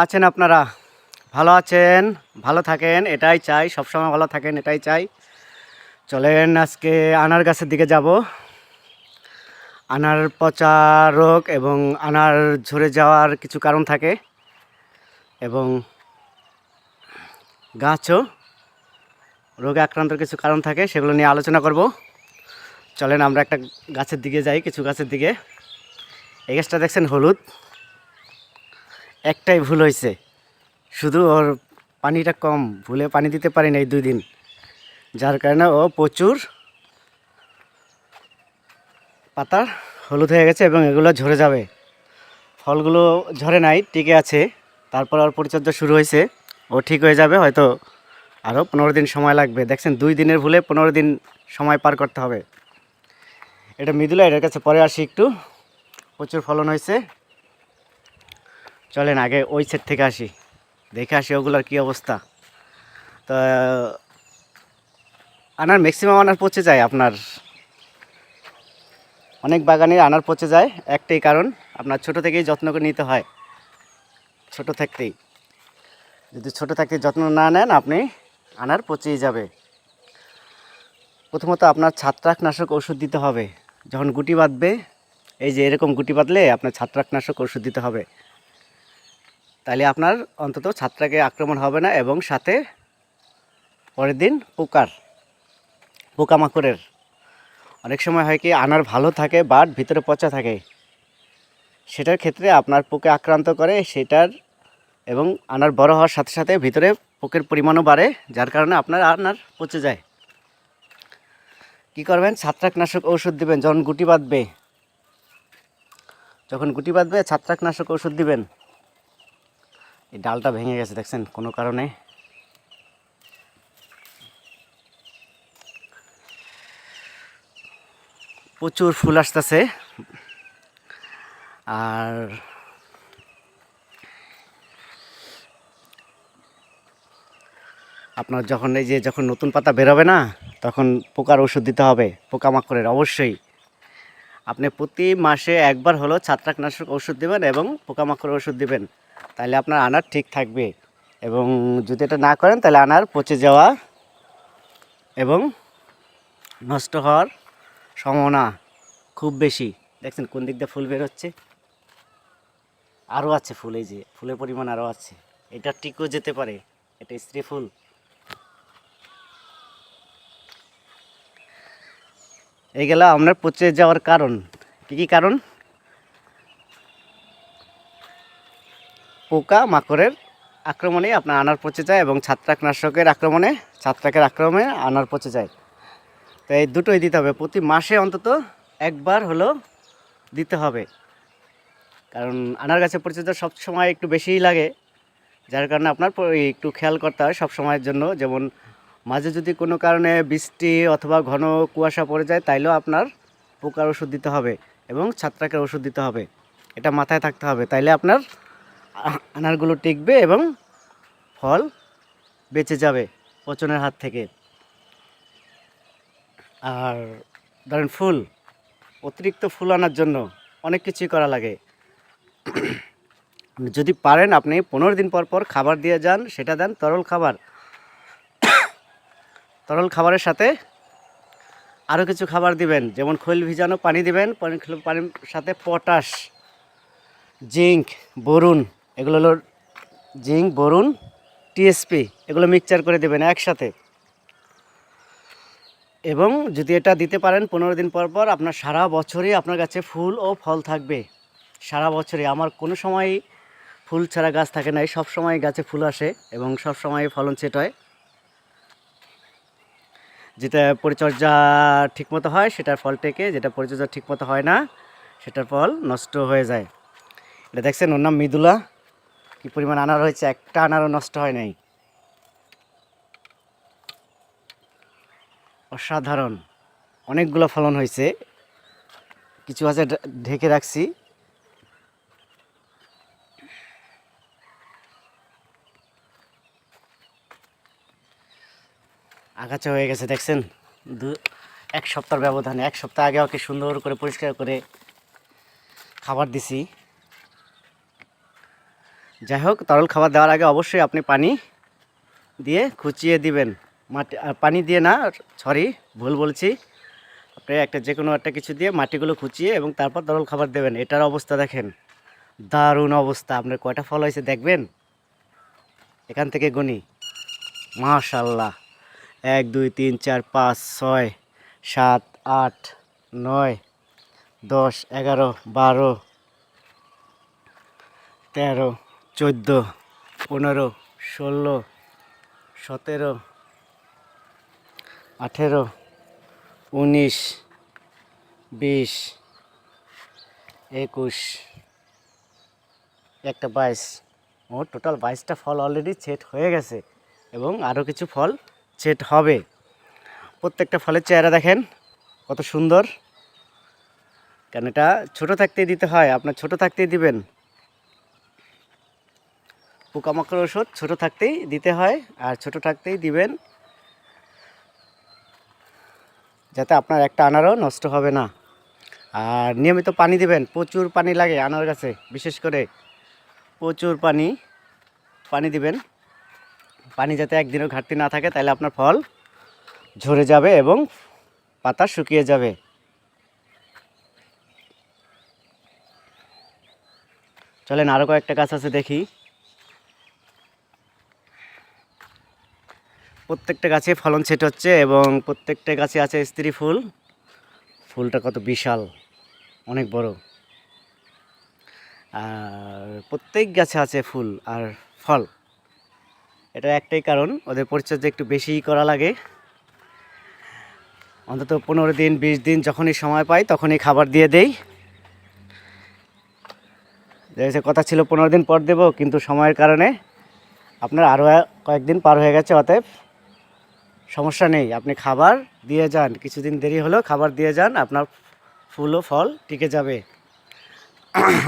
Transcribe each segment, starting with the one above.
আছেন আপনারা? ভালো আছেন? ভালো থাকেন? এটাই চাই। সবসময় ভালো থাকেন, এটাই চাই। চলেন আজকে আনার গাছের দিকে যাব। আনার পচা রোগ এবং আনার ঝরে যাওয়ার কিছু কারণ থাকে এবং গাছও রোগে আক্রান্তর কিছু কারণ থাকে, সেগুলো নিয়ে আলোচনা করব। চলেন আমরা একটা গাছের দিকে যাই, কিছু গাছের দিকে। এই গাছটা দেখছেন হলুদ। একটাই ভুল হয়েছে। শুধু ওর পানিটা কম, ভুলে পানি দিতে পারি না এই দুই দিন। যার কারণে ও প্রচুর পাতা হলুদ হয়ে গেছে এবং এগুলো ঝরে যাবে। ফলগুলো ঝরে নাই, টিকে আছে। তারপর ওর পরিচর্যা শুরু হয়েছে। ও ঠিক হয়ে যাবে, হয়তো আরও পনেরো দিন সময় লাগবে। দেখছেন, দুই দিনের ভুলে পনেরো দিন সময় পার করতে হবে। এটা মৃদুলা, এটার কাছে পরে আসি একটু। প্রচুর ফলন হয়েছে। চলেন আগে ওই সেট থেকে আসি। দেখে আসি ওগুলোর কী অবস্থা। তো, আনার ম্যাক্সিমাম আনার পচে যায় আপনার। অনেক বাগানে আনার পচে যায়, একটাই কারণ, আপনার ছোট থেকেই যত্ন করে নিতে হয়। ছোট থাকতেই। যদি ছোট থাকতে যত্ন না নেন আপনি, আনার পচেই যাবে। প্রথমত আপনার ছত্রাকনাশক ওষুধ দিতে হবে। যখন গুটি বাঁধবে, এই যে এরকম গুটি বাঁধলে আপনার ছত্রাকনাশক ওষুধ দিতে হবে। তাহলে আপনার অন্তত ছাত্রাকে আক্রমণ হবে না এবং সাথে পরের দিন পোকার, পোকামাকড়ের। অনেক সময় হয় কি আনার ভালো থাকে, বাট ভিতরে পচা থাকে। সেটার ক্ষেত্রে আপনার পোকে আক্রান্ত করে, সেটার এবং আনার বড় হওয়ার সাথে সাথে ভিতরে পোকের পরিমাণও বাড়ে, যার কারণে আপনার আনার পচে যায়। কি করবেন? ছত্রাকনাশক ঔষধ দিবেন, যখন গুটি বাঁধবে। যখন গুটি বাঁধবে, ছত্রাকনাশক ওষুধ দিবেন। এই ডালটা ভেঙে গেছে, দেখছেন? কোনো কারণে। প্রচুর ফুল আসতেছে। আর আপনার যখন এই যে, যখন নতুন পাতা বেরোবে না, তখন পোকার ওষুধ দিতে হবে, পোকামাকড়ের, অবশ্যই। আপনি প্রতি মাসে একবার হলো ছত্রাকনাশক ওষুধ দেবেন এবং পোকামাকড়ের ওষুধ দিবেন। তাহলে আপনার আনার ঠিক থাকবে এবং যদি এটা না করেন তাহলে আনার পচে যাওয়া এবং নষ্ট হওয়ার সম্ভাবনা খুব বেশি। দেখছেন কোন দিক দিয়ে ফুল বের হচ্ছে? আরও আছে ফুল, এই যে ফুলের পরিমাণ আরও আছে। এটা টিকও যেতে পারে, এটা স্ত্রী ফুল। এই গেল আপনার পচে যাওয়ার কারণ। কী কী কারণ? পোকা, মাকড়ের আক্রমণে আপনার আনার পচে যায় এবং ছত্রাকনাশকের আক্রমণে, ছত্রাকের আক্রমণে আনার পচে যায়। তো এই দুটোই দিতে হবে। প্রতি মাসে অন্তত একবার হলো দিতে হবে। কারণ আনার গাছের পরিচর্যা সব সময় একটু বেশিই লাগে। যার কারণে আপনার একটু খেয়াল করতে হয় সব সময়ের জন্য। যেমন মাঝে যদি কোনো কারণে বৃষ্টি অথবা ঘন কুয়াশা পড়ে যায়, তাইলেও আপনার পোকার ওষুধ দিতে হবে এবং ছত্রাকের ওষুধ দিতে হবে। এটা মাথায় থাকতে হবে। তাইলে আপনার আনারগুলো টিকবে এবং ফল বেঁচে যাবে পচনের হাত থেকে। আর ধরেন ফুল, অতিরিক্ত ফুল আনার জন্য অনেক কিছুই করা লাগে। যদি পারেন, আপনি পনেরো দিন পর পর খাবার দিয়ে যান, সেটা দেন তরল খাবার। তরল খাবারের সাথে আরও কিছু খাবার দিবেন, যেমন খৈল ভিজানো পানি দিবেন, পানি পানির সাথে পটাশ জিঙ্ক বরুণ এগুলো হলো জিঙ্ক, বরুণ টিএসপি এগুলো মিক্সচার করে দেবেন একসাথে। এবং যদি এটা দিতে পারেন পনেরো দিন পর পর, আপনার সারা বছরই আপনার কাছে ফুল ও ফল থাকবে। সারা বছরই। আমার কোনো সময় ফুল ছাড়া গাছ থাকে নাই সব সময় গাছে ফুল আসে এবং সব সময় ফলন সেট হয়। যেটা পরিচর্যা ঠিকমতো হয়, সেটার ফল টেকে, যেটা পরিচর্যা ঠিকমতো হয় না, সেটার ফল নষ্ট হয়ে যায়। এটা দেখছেন, ওর নাম মৃদুলা। কী পরিমাণ আনার হয়েছে? একটা আনারও নষ্ট হয় নাই। অসাধারণ। অনেকগুলো ফলন হয়েছে। কিছু আছে ঢেকে রাখছি। আগাছা হয়ে গেছে, দেখছেন? দু এক সপ্তাহ ব্যবধানে। এক সপ্তাহ আগে ওকে সুন্দর করে পরিষ্কার করে খাবার দিছি। যাই হোক, তরল খাবার দেওয়ার আগে অবশ্যই আপনি পানি দিয়ে খুচিয়ে দিবেন। মাটি পানি দিয়ে না সরি, ভুল বলছি। আপনি একটা যে কোনো একটা কিছু দিয়ে মাটিগুলো খুচিয়ে এবং তারপর তরল খাবার দেবেন। এটার অবস্থা দেখেন। দারুণ অবস্থা। আপনার কয়টা ফল হয়েছে দেখবেন? এখান থেকে গুনি। মাশাল্লাহ এক, দুই, তিন, চার, পাঁচ, ছয়, সাত, আট, নয়, দশ, এগারো, বারো, তেরো চোদ্দ, পনেরো, ষোলো, সতেরো, আঠেরো, উনিশ, বিশ, একুশ, একটা বাইশ। ও টোটাল বাইশটা ফল অলরেডি সেট হয়ে গেছে এবং আরও কিছু ফল সেট হবে। প্রত্যেকটা ফলের চেহারা দেখেন, কত সুন্দর। কেন এটা ছোটো থাকতেই দিতে হয়, আপনার ছোটো থাকতেই দিবেন। পোকামাকড় ওষুধ ছোট থাকতেই দিতে হয় আর ছোট থাকতেই দিবেন। যাতে আপনার একটা আনারও নষ্ট হবে না। আর নিয়মিত পানি দিবেন, প্রচুর পানি লাগে আনার গাছে, বিশেষ করে প্রচুর পানি পানি দিবেন। পানি যাতে একদিনও ঘাটতি না থাকে, তাহলে আপনার ফল ঝরে যাবে এবং পাতা শুকিয়ে যাবে। চলেন আরও কয়েকটা গাছ আছে দেখি। প্রত্যেকটা গাছে ফলন সেট হচ্ছে এবং প্রত্যেকটা গাছে আছে স্ত্রী ফুল। ফুলটা কত বিশাল, অনেক বড়। আর প্রত্যেক গাছে আছে ফুল আর ফল। এটা একটাই কারণ, ওদের পরিচর্যা একটু বেশিই করা লাগে। অন্তত পনেরো দিন, বিশ দিন যখনই সময় পাই তখনই খাবার দিয়ে দেই। যে কথা ছিল পনেরো দিন পর দেবো, কিন্তু সময়ের কারণে আপনার আরও কয়েকদিন পার হয়ে গেছে, অতএব সমস্যা নেই, আপনি খাবার দিয়ে যান, কিছুদিন দেরি হলেও খাবার দিয়ে যান, আপনার ফুল ও ফল টিকে যাবে।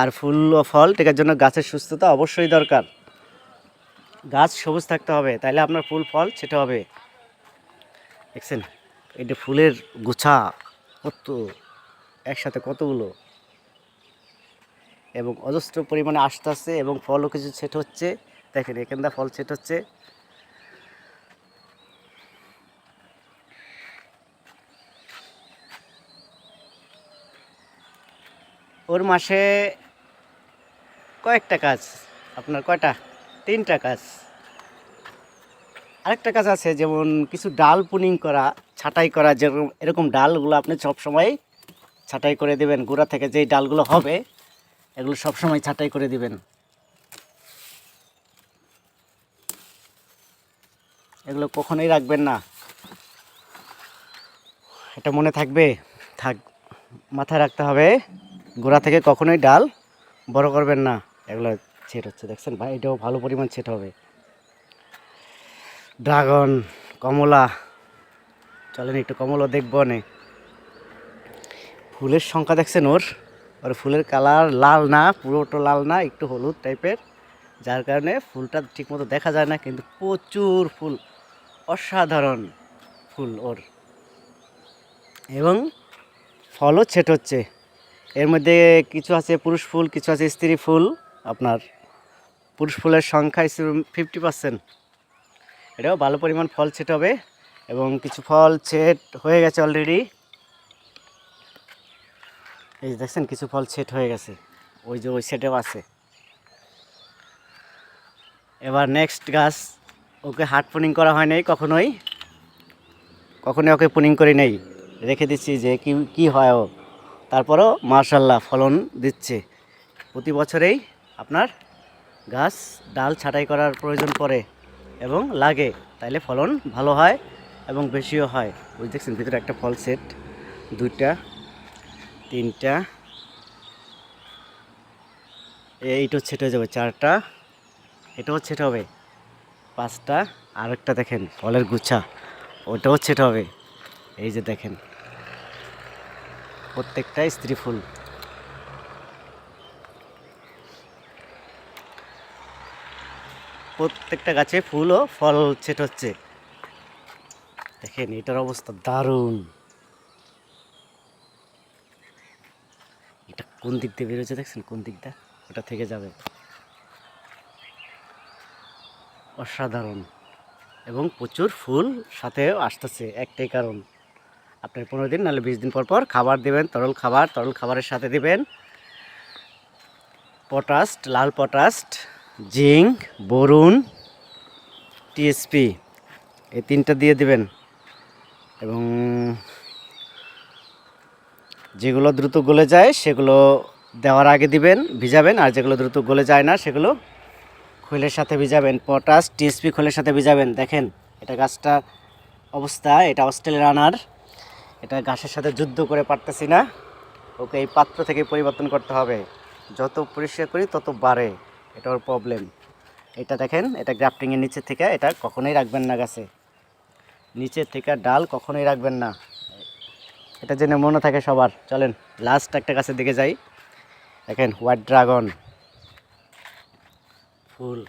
আর ফুল ও ফল টেকার জন্য গাছের সুস্থতা অবশ্যই দরকার। গাছ সবুজ থাকতে হবে তাহলে আপনার ফুল, ফল সেটা হবে। দেখছেন? এটা ফুলের গুছা, কত একসাথে কতগুলো। এবং অজস্র পরিমাণে আসতে আসছে এবং ফলও কিছু সেট হচ্ছে। দেখেন এখানটা ফল সেট হচ্ছে। ওর মাসে কয়েকটা কাজ, আপনার কয়টা? তিনটা কাজ। আরেকটা কাজ আছে, যেমন কিছু ডাল পুনিং করা, ছাঁটাই করা, যেরকম, এরকম ডালগুলো আপনি সবসময় ছাঁটাই করে দেবেন। গোড়া থেকে যেই ডালগুলো হবে, এগুলো সবসময় ছাঁটাই করে দিবেন। এগুলো কখনোই রাখবেন না। এটা মনে থাকবে, থাক, মাথায় রাখতে হবে। গোড়া থেকে কখনোই ডাল বড় করবেন না। এগুলো ছেট হচ্ছে, দেখছেন? ভাই, এটাও ভালো পরিমাণ ছেট হবে। ড্রাগন, কমলা। চলেন একটু কমলা দেখব নে ফুলের সংখ্যা দেখছেন ওর? ওর ফুলের কালার লাল না পুরোটা লাল না, একটু হলুদ টাইপের। যার কারণে ফুলটা ঠিকমতো দেখা যায় না, কিন্তু প্রচুর ফুল, অসাধারণ ফুল ওর। এবং ফলও ছেট হচ্ছে। এর মধ্যে কিছু আছে পুরুষ ফুল, কিছু আছে স্ত্রী ফুল। আপনার পুরুষ ফুলের সংখ্যা ফিফটি পার্সেন্ট এটাও ভালো পরিমাণ ফল ছেট হবে এবং কিছু ফল ছেট হয়ে গেছে অলরেডি এই দেখছেন, কিছু ফল ছেট হয়ে গেছে। ওই যে ওই সেটেও আছে। এবার নেক্সট গাছ, ওকে হাট পুনিং করা হয় নাই কখনোই। কখনোই ওকে পুনিং করি নেই। রেখে দিচ্ছি যে কি কি হয় ও। তারপরও মার্শাল্লাহ ফলন দিচ্ছে। প্রতি বছরেই আপনার গাছ, ডাল ছাঁটাই করার প্রয়োজন পড়ে এবং লাগে, তাইলে ফলন ভালো হয় এবং বেশিও হয়। ওই দেখছেন, ভিতরে একটা ফল সেট, দুইটা, তিনটা এইটাও ছেটে হয়ে যাবে, চারটা, এটাও ছেটে হবে, পাঁচটা, আরেকটা দেখেন, ফলের গুছা ওটাও ছেটে হবে, এই যে দেখেন। প্রত্যেকটাই স্ত্রী ফুল। প্রত্যেকটা গাছে ফুল ও ফল ছেট হচ্ছে দেখেন, এটার অবস্থা দারুণ। এটা কোন দিক দিয়ে বেরোচ্ছে দেখছেন? কোন দিকটা? ওটা থেকে যাবে। অসাধারণ। এবং প্রচুর ফুল সাথেও আসতেছে, একটাই কারণ। আপনার পনেরো দিন, নাহলে বিশ দিন পর পর খাবার দেবেন, তরল খাবার, তরল খাবারের সাথে দিবেন। পটাস্ট লাল পটাস্ট জিঙ্ক, বরুণ, টিএসপি, এই তিনটা দিয়ে দিবেন। এবং যেগুলো দ্রুত গলে যায়, সেগুলো দেওয়ার আগে দিবেন, ভিজাবেন, আর যেগুলো দ্রুত গলে যায় না, সেগুলো খোলের সাথে ভিজাবেন। পটাশ, টিএসপি খোলের সাথে ভিজাবেন। দেখেন, এটা গাছটার অবস্থা, এটা অস্ট্রেলিয়ার আনার। এটা ঘাসের সাথে যুদ্ধ করে পারতেছি না। ওকে এই পাত্র থেকে পরিবর্তন করতে হবে। যত পরিষ্কার করি তত বাড়ে। এটা ওর প্রবলেম এটা দেখেন, এটা গ্রাফটিংয়ের নিচের থেকে, এটা কখনোই রাখবেন না গাছে। নিচের থেকে ডাল কখনোই রাখবেন না। এটা জেনে মনে থাকে সবার। চলেন লাস্ট একটা গাছের দিকে যাই। দেখেন হোয়াইট ড্রাগন ফুল।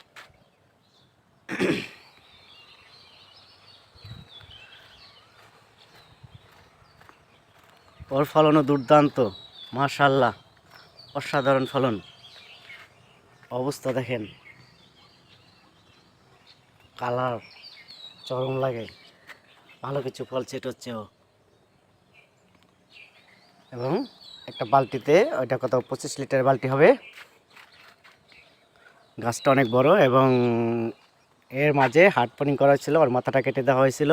ওর ফলনও দুর্দান্ত, মাশাল্লাহ, অসাধারণ ফলন। অবস্থা দেখেন, কালার চরম লাগে, ভালো কিছু ফল সেট হচ্ছে ও। এবং একটা বালতিতে, ওইটা কত, পঁচিশ লিটার বালতি হবে। গাছটা অনেক বড় এবং এর মাঝে হাট পনিং করা ছিল ওর মাথাটা কেটে দেওয়া হয়েছিল,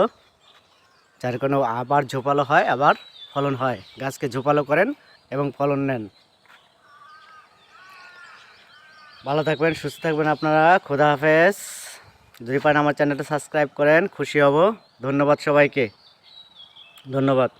যার কারণে আবার ঝোপালো হয়, আবার ফলন হয়। গাছকে ঝোপালো করেন এবং ফলন নেন। ভালো থাকবেন, সুস্থ থাকবেন আপনারা। খোদা হাফেজ। যদি পারেন আমার চ্যানেলটা সাবস্ক্রাইব করেন, খুশি হব। ধন্যবাদ সবাইকে। ধন্যবাদ।